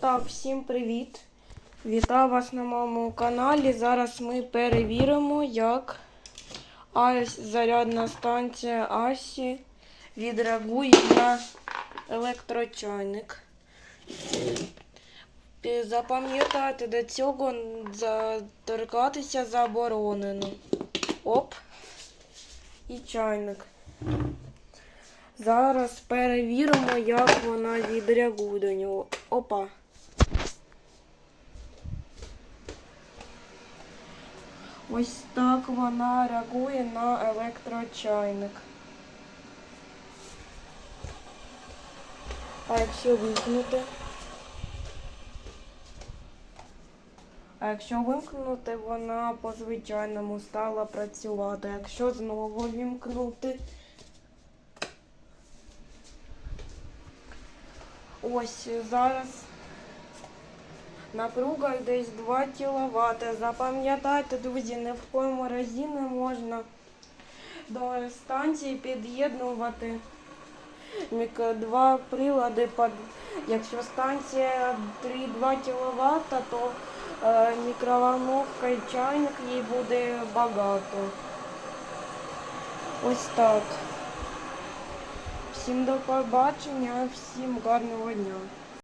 Так, всім привіт! Вітаю вас на моєму каналі. Зараз ми перевіримо, як зарядна станція Асі відреагує на електрочайник. Е, Запам'ятайте, до цього торкатися заборонено. Оп. І чайник. Зараз перевіримо, як вона відреагує до нього. Опа. Ось так вона реагує на електрочайник. А якщо вимкнути? А якщо вимкнути, вона по звичайному стала працювати. Якщо знову вімкнути. Ось зараз напруга десь 2 кВт. Запам'ятайте, друзі, ні в коєму разі не можна до станції під'єднувати два прилади. Якщо станція 3-2 кВт, то е, мікроволновка і чайник їй буде багато. Ось так. Всім до побачення, всім гарного дня.